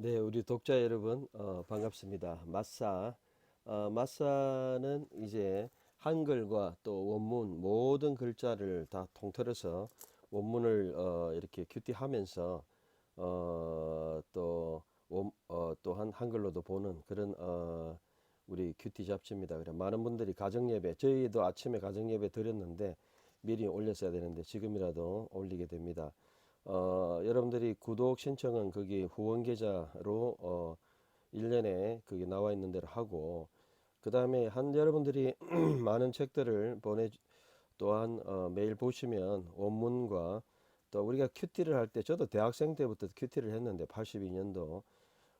네, 우리 독자 여러분 어, 반갑습니다. 마사 어, 마사는 이제 한글과 또 원문 모든 글자를 다 통틀어서 원문을 어, 이렇게 큐티하면서 어, 또 원, 어, 또한 한글로도 보는 그런 어, 우리 큐티 잡지입니다. 그래 많은 분들이 가정 예배 저희도 아침에 가정 예배 드렸는데 미리 올렸어야 되는데 지금이라도 올리게 됩니다. 어, 여러분들이 구독 신청은 거기 후원 계좌로 어, 1년에 그게 나와 있는 대로 하고 그 다음에 한 여러분들이 많은 책들을 보내 또한 어, 매일 보시면 원문과 또 우리가 큐티를 할 때 저도 대학생 때부터 큐티를 했는데 82년도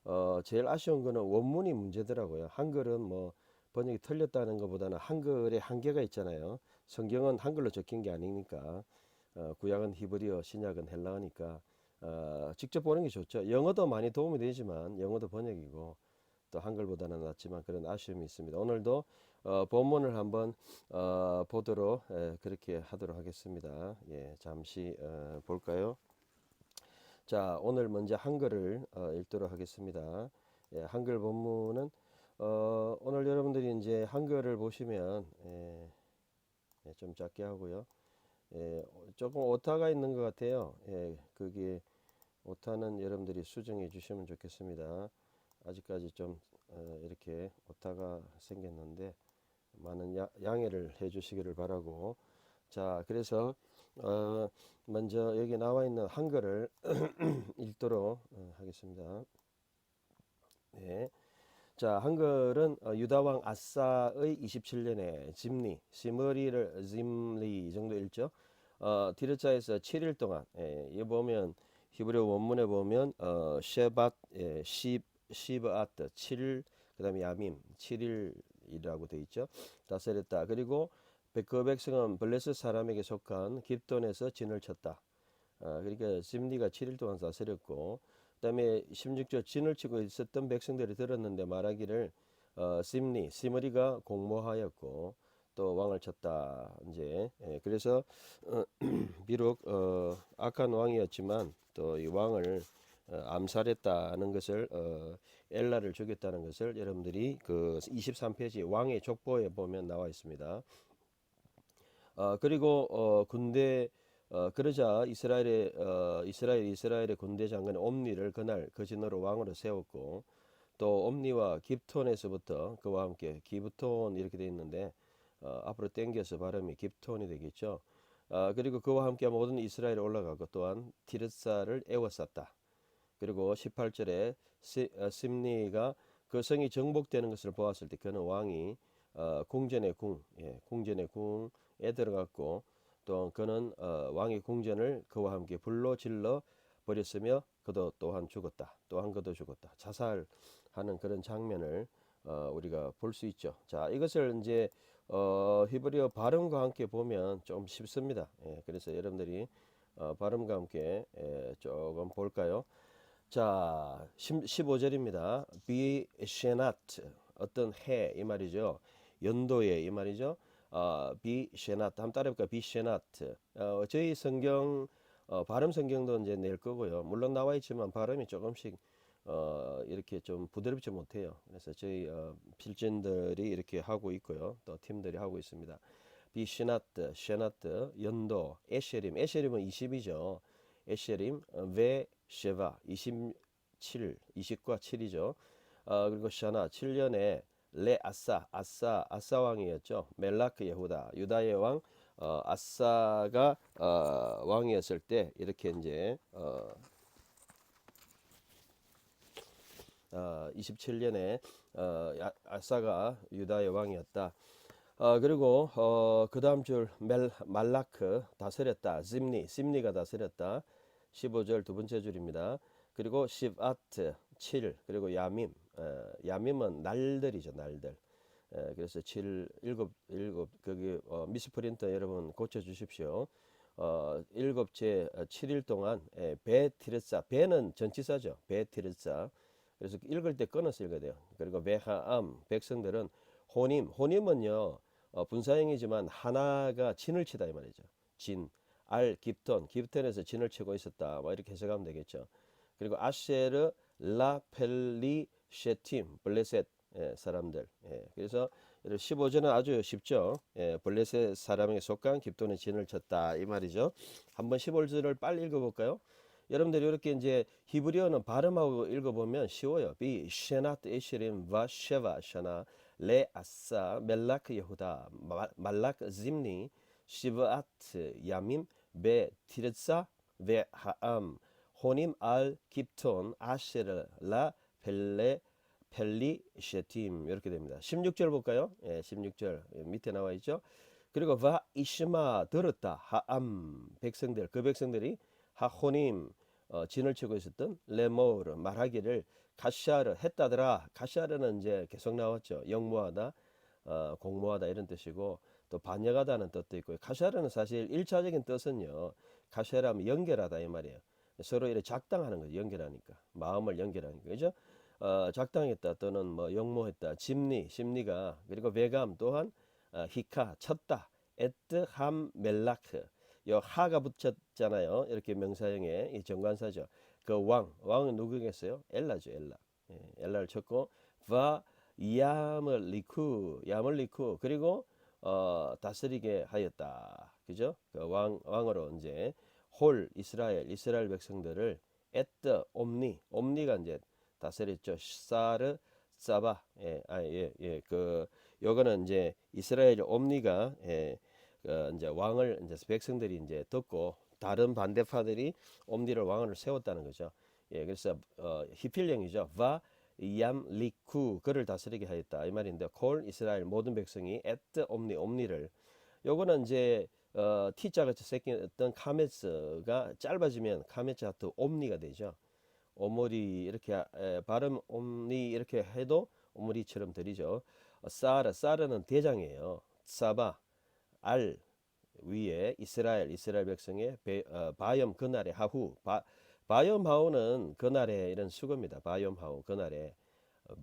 어, 제일 아쉬운 거는 원문이 문제더라고요. 한글은 뭐 번역이 틀렸다는 것보다는 한글에 한계가 있잖아요. 성경은 한글로 적힌 게 아니니까 어, 구약은 히브리어, 신약은 헬라어니까 어, 직접 보는 게 좋죠. 영어도 많이 도움이 되지만 영어도 번역이고 또 한글보다는 낫지만 그런 아쉬움이 있습니다. 오늘도 어, 본문을 한번 어, 보도록 에, 그렇게 하도록 하겠습니다. 예, 잠시 어, 볼까요? 자, 오늘 먼저 한글을 어, 읽도록 하겠습니다. 예, 한글 본문은 어, 오늘 여러분들이 이제 한글을 보시면 예, 예, 좀 작게 하고요. 예, 조금 오타가 있는 것 같아요. 예, 거기에 오타는 여러분들이 수정해 주시면 좋겠습니다. 아직까지 좀 어, 이렇게 오타가 생겼는데 많은 야, 양해를 해 주시기를 바라고 자 그래서 어, 먼저 여기 나와 있는 한글을 읽도록 어, 하겠습니다. 네. 자, 한글은 어, 유다왕 아사의 27년에 짐리, 시머리를 짐리 정도 읽죠. 어, 디르자에서 7일 동안 예, 이 보면 히브리 원문에 보면 어, 셰밧, 예, 시, 시브아트 7일, 그 다음에 야밈 7일이라고 돼 있죠. 다스렸다. 그리고 그 백성은 블레스 사람에게 속한 깁돈에서 진을 쳤다. 아, 그러니까 심리가 7일 동안 다스렸고 그다음에 16절 진을 치고 있었던 백성들이 들었는데 말하기를 어, 심리 시머리가 공모하였고 또 왕을 쳤다 이제 예, 그래서 어, 비록 어, 악한 왕이었지만 또 이 왕을 어, 암살했다는 것을 어, 엘라를 죽였다는 것을 여러분들이 그 23페이지 왕의 족보에 보면 나와 있습니다. 어, 그리고 어, 군대 어, 그러자 이스라엘의 어, 이스라엘 이스라엘의 군대 장관 옴니를 그날 그 진으로 왕으로 세웠고 또 옴니와 깁톤에서부터 그와 함께 기브톤 이렇게 돼 있는데 어, 앞으로 땡겨서 발음이 깁톤이 되겠죠. 어, 그리고 그와 함께 모든 이스라엘에 올라가고 또한 티르사를 에워쌌다. 그리고 18절에 시, 어, 심리가 그 성이 정복되는 것을 보았을 때 그는 왕이 어, 궁전의 궁, 예, 궁전의 궁에 들어갔고 또 그는 어, 왕의 궁전을 그와 함께 불로 질러 버렸으며 그도 또한 죽었다. 또한 그도 죽었다. 자살하는 그런 장면을 어, 우리가 볼 수 있죠. 자, 이것을 이제 어, 히브리어 발음과 함께 보면 좀 쉽습니다. 예, 그래서 여러분들이 어, 발음과 함께 예, 조금 볼까요? 자, 15절입니다. be shenat 어떤 해 이 말이죠. 연도에 이 말이죠. 어, be shenat 한번 따라해볼까요? be shenat 어, 저희 성경 어, 발음 성경도 이제 낼 거고요. 물론 나와 있지만 발음이 조금씩 어, 이렇게 좀 부드럽지 못해요. 그래서 저희 어, 필진들이 이렇게 하고 있고요. 또 팀들이 하고 있습니다. 비시나트, 쉐나트, 연도, 에쉐림. 에쉐림은 20이죠. 에쉐림, 어, 베, 쉐바, 27, 20과 7이죠. 어, 그리고 샤나, 7년에 레 아싸, 아싸, 아싸 왕이었죠. 멜라크 예후다, 유다의 왕, 어, 아싸가 어, 왕이었을 때 이렇게 이제 어, 어, 27년에 어, 야- 아사가 유다의 왕이었다. 어, 그리고 어, 그 다음 줄 멜, 말라크 다스렸다. 심리, 심리가 다스렸다. 15절 두 번째 줄입니다. 그리고 시브아트 7 그리고 야밈 어, 야밈은 날들이죠 날들 에, 그래서 7 일곱 일곱 거기 어, 미스프린터 여러분 고쳐 주십시오. 어, 일곱째 어, 7일 동안 에, 베티르사 베는 전치사죠. 베티르사 그래서 읽을 때 끊어서 읽어야 돼요. 그리고 베하암 백성들은 호님 호님은요 어, 분사형이지만 하나가 진을 치다 이 말이죠. 진, 알, 깁톤, 깁톤에서 진을 치고 있었다. 뭐 이렇게 해석하면 되겠죠. 그리고 아쉐르 라펠리 셰팀 블레셋 예, 사람들. 예, 그래서 15절은 아주 쉽죠. 예, 블레셋 사람에게 속한 깁돈의 진을 쳤다 이 말이죠. 한번 15절을 빨리 읽어볼까요? 여러분들이 이렇게 이제 히브리어는 발음하고 읽어보면 쉬워요. 비 셰나트 에시림 바 셰바 샤나 레 아싸 멜라크 예후다 말라크 짐니 시브아트 야밈 베 티르사 베 하암 호님 알 깁톤 아쉐르 라 펠레 펠리 셰팀 이렇게 됩니다. 16절 볼까요? 예, 16절 예, 밑에 나와 있죠. 그리고 바 이시마 들었다 하암 백성들 그 백성들이 하호님 어, 진을 치고 있었던 레모르 말하기를 가시아르 했다더라. 가시아르는 이제 계속 나왔죠. 영무하다, 어, 공모하다 이런 뜻이고 또 반역하다는 뜻도 있고 가시아르는 사실 일차적인 뜻은요. 가시아르 하면 연결하다 이 말이에요. 서로 이렇게 작당하는 거죠. 연결하니까 마음을 연결하니까 그죠? 어, 작당했다 또는 뭐 영모했다. 심리 심리가 그리고 배감 또한 어, 히카 쳤다. 에트 함 멜라크. 요 하가 붙였잖아요. 이렇게 명사형에 이 정관사죠. 그 왕 왕은 누구겠어요? 엘라죠 엘라. 예, 엘라를 쳤고 바 야물 리쿠 야물 리쿠. 그리고 어, 다스리게 하였다. 그죠? 그 왕 왕으로 이제 홀 이스라엘 이스라엘 백성들을 에트 옴니. 옴니가 이제 다스렸죠. 사르 사바 예, 아, 예, 예, 그 요거는 이제 이스라엘 옴니가 예, 그 이제 왕을 이제 백성들이 이제 듣고 다른 반대파들이 옴니를 왕을 세웠다는 거죠. 예, 그래서 어, 히필령이죠. 바얌 리쿠 그를 다스리게 하였다 이 말인데 콜 이스라엘 모든 백성이 에트 옴니 옴니를 요거는 이제 어, T자가 새끼었던 카메스가 짧아지면 카메스 하트 옴니가 되죠. 오므리 이렇게 에, 발음 옴니 이렇게 해도 오므리처럼 들리죠. 어, 사르 사르는 대장이에요. 사바 알 위에 이스라엘 이스라엘 백성의 배, 어, 바염 그날의 하후 바, 바염 하우는 그날의 이런 수거입니다. 바염 하우 그날의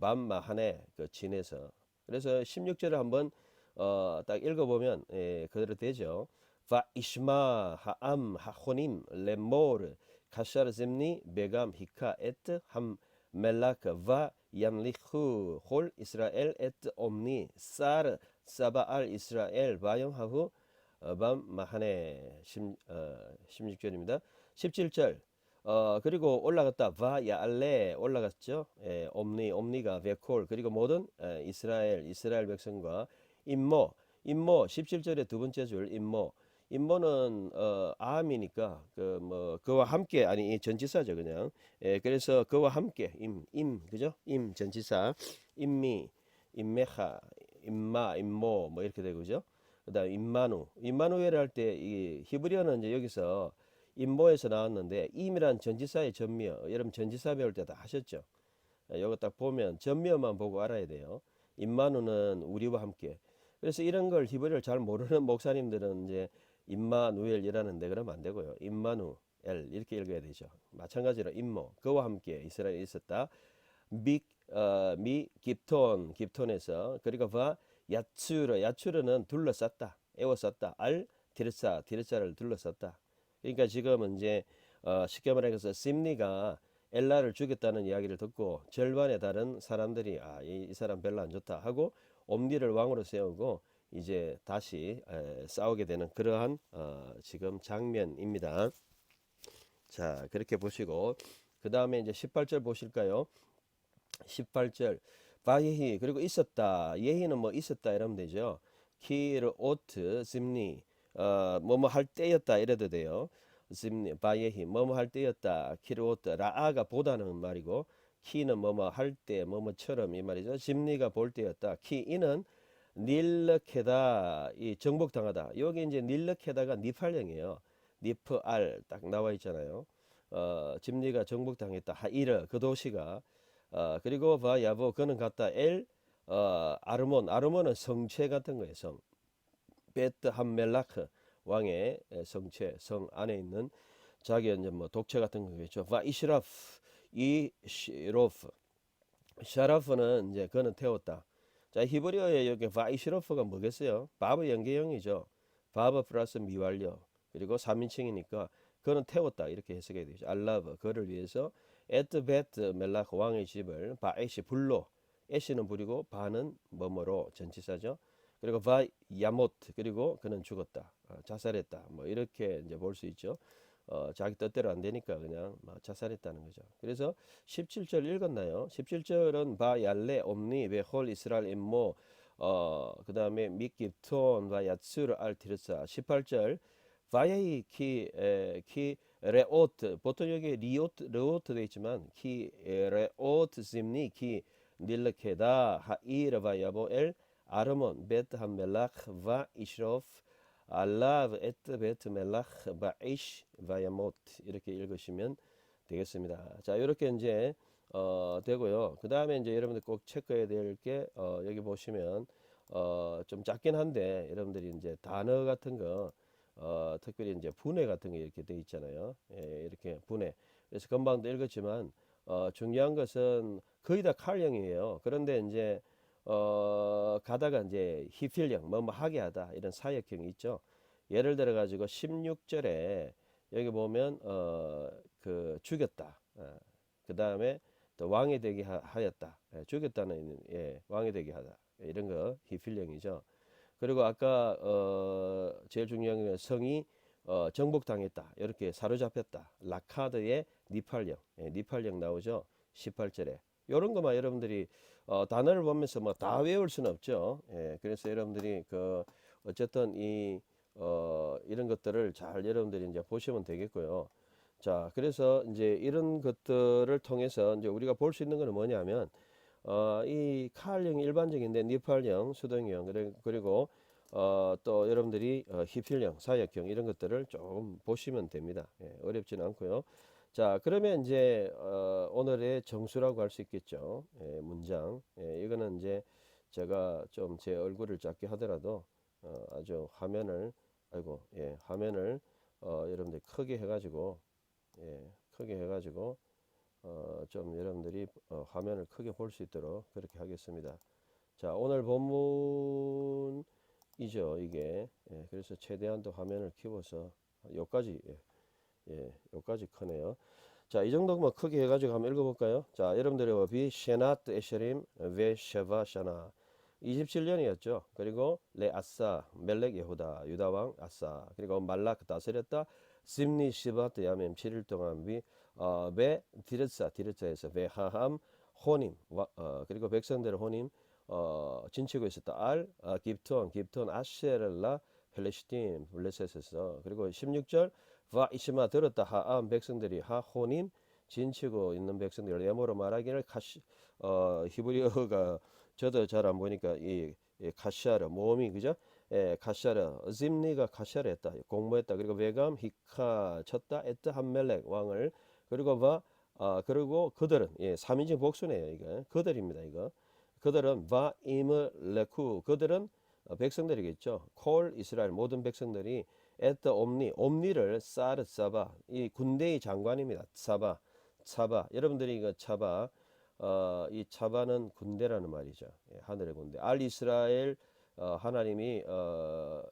밤마 한해 그 지내서 그래서 16절을 한번 어, 딱 읽어보면 예, 그대로 되죠. 바 이시마 하암 하호님 레모르 카샤르 zemni 베감 히카 에트 함 멜라크 바 얌리후 홀 이스라엘 에트 옴니 사르 사바알 이스라엘 바영하후 밤 마하네 10, 어, 16절입니다. 17절 어, 그리고 올라갔다. 바 야 알레. 올라갔죠. 예, 옴니 옴니가 베콜 그리고 모든 에, 이스라엘 이스라엘 백성과 임모. 임모 17절의 두 번째 줄 임모 임모는 어 암이니까 그 뭐 그와 함께 아니 이 전치사죠 그냥. 예 그래서 그와 함께 임 임 그죠? 임 전치사 임미 임메하 임마 임모 뭐 이렇게 되고 그죠? 그다음 임마누. 임마누엘 할때 이 히브리어는 이제 여기서 임모에서 나왔는데 임이란 전치사의 전미어 여러분 전치사 배울 때 다 하셨죠? 요거 딱 보면 전미어만 보고 알아야 돼요. 임마누는 우리와 함께. 그래서 이런 걸 히브리어를 잘 모르는 목사님들은 이제 임마누엘이라는데 그러면 안 되고요. 임마누엘 이렇게 읽어야 되죠. 마찬가지로 임모 그와 함께 이스라엘에 있었다. 미, 어, 미 깁톤 깁톤에서 그리고 바 야츠르 야츠르는 둘러쌌다. 에워쌌다. 알 디르사 디르사를 둘러쌌다. 그러니까 지금은 이제 어, 쉽게 말해서 심리가 엘라를 죽였다는 이야기를 듣고 절반에 다른 사람들이 아, 이, 이 사람 별로 안 좋다 하고 옴니를 왕으로 세우고 이제 다시 에, 싸우게 되는 그러한 어, 지금 장면입니다. 자 그렇게 보시고 그 다음에 이제 18절 보실까요? 18절 바예히 그리고 있었다 예히는 뭐 있었다 이러면 되죠. 키르 오트 심니 어, 뭐뭐 할 때였다 이래도 돼요. 심니 바예히 뭐뭐 할 때였다 키르 오트 라아가 보다는 말이고 키는 뭐뭐 할 때 뭐뭐처럼 이 말이죠. 심리가 볼 때였다. 키 이는 닐르케다 이 정복당하다. 여기 이제 닐르케다가 니팔령이에요. 니프 알 딱 나와 있잖아요. 어, 집리가 정복당했다. 하이르 그 도시가 어, 그리고 바 야보 그는 갔다 엘 어, 아르몬 아르몬은 성체 같은 거예요. 성 베트 함멜라크 왕의 성체 성 안에 있는 자기 이제 뭐 독체 같은 거겠죠. 바 이시라프 이시로프 샤라프는 이제 그는 태웠다. 자, 히브리어의 여기 바이시로프가 뭐겠어요? 바브 연계형이죠. 바브 플러스 미완료. 그리고 3인칭이니까 그는 태웠다 이렇게 해석해야 되죠. 알라브 그를 위해서 에트베트 멜라크 왕의 집을 바에시 불로 에시는 불이고 바는 뭐뭐로 전치사죠. 그리고 바 야모트 그리고 그는 죽었다 어, 자살했다 뭐 이렇게 이제 볼 수 있죠. 어, 자기 뜻대로 안 되니까 그냥 막 자살했다는 거죠. 그래서 17절 읽었나요? 17절은 바 얄레 옴니 베홀 이스라엘 임모 어, 그 다음에 미깁톤 바 야츠르 알 티르사 18절 바야이 키, 에, 키 레오트 보통 여기 리오트 레오트 돼 있지만 키 에, 레오트 짐니 키 닐르케다 하이르 바야보 엘 아르몬 베트 함멜라크 바 이시로프 알라브 에트 베트 멜라크 바이시 바야모트 이렇게 읽으시면 되겠습니다. 자 이렇게 이제 어, 되고요. 그 다음에 이제 여러분들 꼭 체크해야 될 게 어, 여기 보시면 어, 좀 작긴 한데 여러분들이 이제 단어 같은 거 어, 특별히 이제 분해 같은 게 이렇게 돼 있잖아요. 예, 이렇게 분해. 그래서 금방도 읽었지만 어, 중요한 것은 거의 다 칼형이에요. 그런데 이제 어, 가다가 이제 히필형, 뭐뭐 하게 하다 이런 사역형이 있죠. 예를 들어 가지고 16절에 여기 보면 어, 그 죽였다. 어, 그 다음에 또 왕이 되게 하, 하였다. 예, 죽였다는 예, 왕이 되게 하다. 예, 이런 거 히필령이죠. 그리고 아까 어, 제일 중요한 건 성이 어, 정복당했다. 이렇게 사로잡혔다. 라카드의 니팔령, 예, 니팔령 나오죠. 18절에. 이런 것만 여러분들이 어, 단어를 보면서 뭐 다 외울 수는 없죠. 예, 그래서 여러분들이 그 어쨌든 이 어, 이런 것들을 잘 여러분들이 이제 보시면 되겠고요. 자, 그래서 이제 이런 것들을 통해서 이제 우리가 볼 수 있는 것은 뭐냐면 어, 이 칼형이 일반적인데 니팔형, 수동형 그리고 어, 또 여러분들이 어, 히필형, 사역형 이런 것들을 좀 보시면 됩니다. 예, 어렵지는 않고요. 자, 그러면 이제 어, 오늘의 정수라고 할 수 있겠죠. 예, 문장. 예, 이거는 이제 제가 좀 제 얼굴을 작게 하더라도 어, 아주 화면을 아이고 예, 화면을 어, 여러분들 크게 해가지고 예, 크게 해가지고 어, 좀 여러분들이 어, 화면을 크게 볼 수 있도록 그렇게 하겠습니다. 자, 오늘 본문이죠, 이게. 예, 그래서 최대한 또 화면을 키워서 여기까지 예, 예, 여기까지 크네요. 자, 이 정도 뭐 크게 해가지고 한번 읽어볼까요? 자, 여러분들의 비 셰나트 에셔림 베 셰바 샤나 27년이었죠. 그리고 레 아싸 멜렉 예후다 유다 왕 아싸 그리고 말라크 다스렸다 심니 시바트 야멤 7일 동안 비 어, 베 디르사 디르사에서 베 하함 호님 와, 어, 그리고 백성들의 호님 어, 진치고 있었다 알 어, 깁톤 깁톤 아쉐렐라 펠레시팀 블레셋에서 그리고 16절 와 이시마 들었다. 하암 백성들이 하호님 진치고 있는 백성들. 예모로 말하기를 카시 어 히브리어가 저도 잘 안 보니까 이, 이 카시아르 모음이 그죠? 예, 카시아르 짐니가 카시아르 했다. 공모했다. 그리고 베감 히카 쳤다. 에트 함멜렉 왕을. 그리고 바 아, 그리고 그들은 예, 3인칭 복수네요 이거. 그들입니다 이거. 그들은 바 이므 레쿠. 그들은 어, 백성들이겠죠. 콜 이스라엘 모든 백성들이 에트 옴니 옴니를 사르 사바 이 군대의 장관입니다. 사바 차바 여러분들이 이거 차바 어, 이 차바는 군대라는 말이죠. 예, 하늘의 군대. 알 이스라엘 어, 하나님이 어,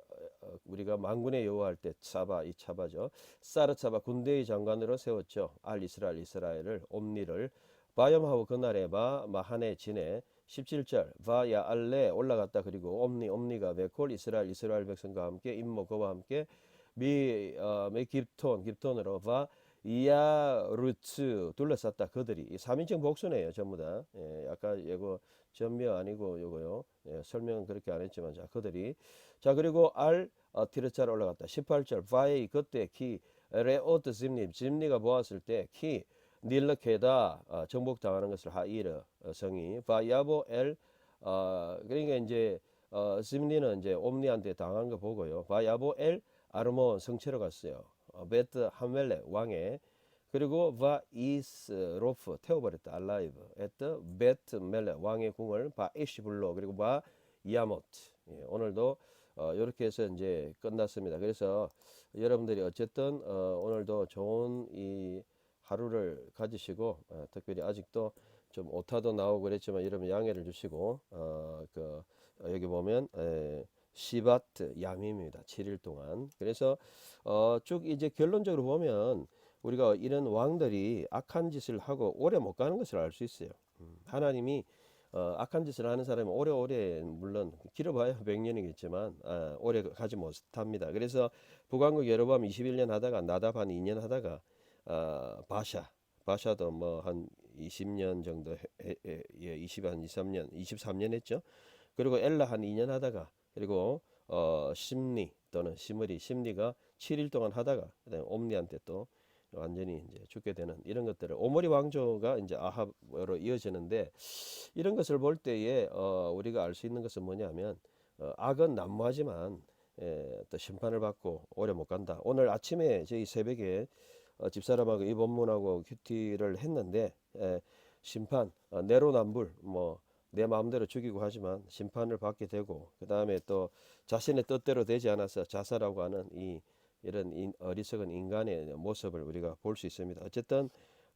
어, 우리가 만군의 여호와할 때 차바 이 차바죠. 사르 차바 군대의 장관으로 세웠죠. 알 이스라엘 이스라엘을 옴니를. 바염하고 그날에 바 마하네 지 내 17절 바야 알레 올라갔다. 그리고 옴니 옴니가 베콜? 이스라엘 이스라엘 백성과 함께 임모 그와 함께 미, 어, 미 깁톤 깁톤으로 바 이야 루츠 둘러쌌다. 그들이. 이 3인칭 복수네요 전부 다. 예, 아까 이거 전명 아니고 요거요. 예, 설명은 그렇게 안 했지만 자 그들이. 자 그리고 알 어, 티르차로 올라갔다. 18절 바이 그때 키 레오트 짐니 짐니가 보았을 때키 닐르케다 어, 정복당하는 것을 하이르 어, 성이 바야보 엘 어, 그러니까 이제 어, 심리는 이제 옴니한테 당한 거 보고요. 바야보 엘 아르몬 성체로 갔어요. 어, 베트 하멜레 왕의 그리고 바 이스 로프 태워버렸다 알라이브 에트 베트 멜레 왕의 궁을 바 이시블로 그리고 바 야모트 예, 오늘도 어, 이렇게 해서 이제 끝났습니다. 그래서 여러분들이 어쨌든 어, 오늘도 좋은 이 하루를 가지시고 어, 특별히 아직도 좀 오타도 나오고 그랬지만 여러분 양해를 주시고 어, 그 어, 여기 보면 에, 시바트 야밈입니다. 7일 동안. 그래서 어, 쭉 이제 결론적으로 보면 우리가 이런 왕들이 악한 짓을 하고 오래 못 가는 것을 알 수 있어요. 음, 하나님이 어, 악한 짓을 하는 사람이 오래오래 물론 길어봐야 100년이겠지만 아, 오래 가지 못합니다. 그래서 북왕국 여로밤 21년 하다가 나답 한 2년 하다가 어, 바샤 바샤도 뭐 한 20년 정도 해, 해, 해, 예, 20, 한 23년 23년 했죠. 그리고 엘라 한 2년 하다가 그리고 어, 심리 또는 시므리 심리가 7일 동안 하다가 그다음에 옴니한테 또 완전히 이제 죽게 되는 이런 것들을 오모리 왕조가 이제 아합으로 이어지는데 이런 것을 볼 때에 어, 우리가 알 수 있는 것은 뭐냐면 어, 악은 난무하지만 에, 또 심판을 받고 오래 못 간다. 오늘 아침에 저희 새벽에 어, 집사람하고 이 본문하고 큐티를 했는데 에, 심판 어, 내로남불 뭐 내 마음대로 죽이고 하지만 심판을 받게 되고 그 다음에 또 자신의 뜻대로 되지 않아서 자살하고 하는 이 이런 인- 어리석은 인간의 모습을 우리가 볼 수 있습니다. 어쨌든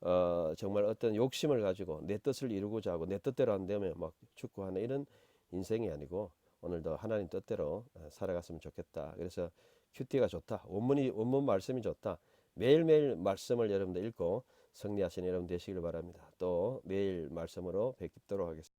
어, 정말 어떤 욕심을 가지고 내 뜻을 이루고자 하고 내 뜻대로 안 되면 막 죽고 하는 이런 인생이 아니고 오늘도 하나님 뜻대로 어, 살아갔으면 좋겠다. 그래서 큐티가 좋다. 원문이 원문 말씀이 좋다. 매일매일 말씀을 여러분들 읽고 승리하시는 여러분 되시길 바랍니다. 또 매일 말씀으로 뵙도록 하겠습니다.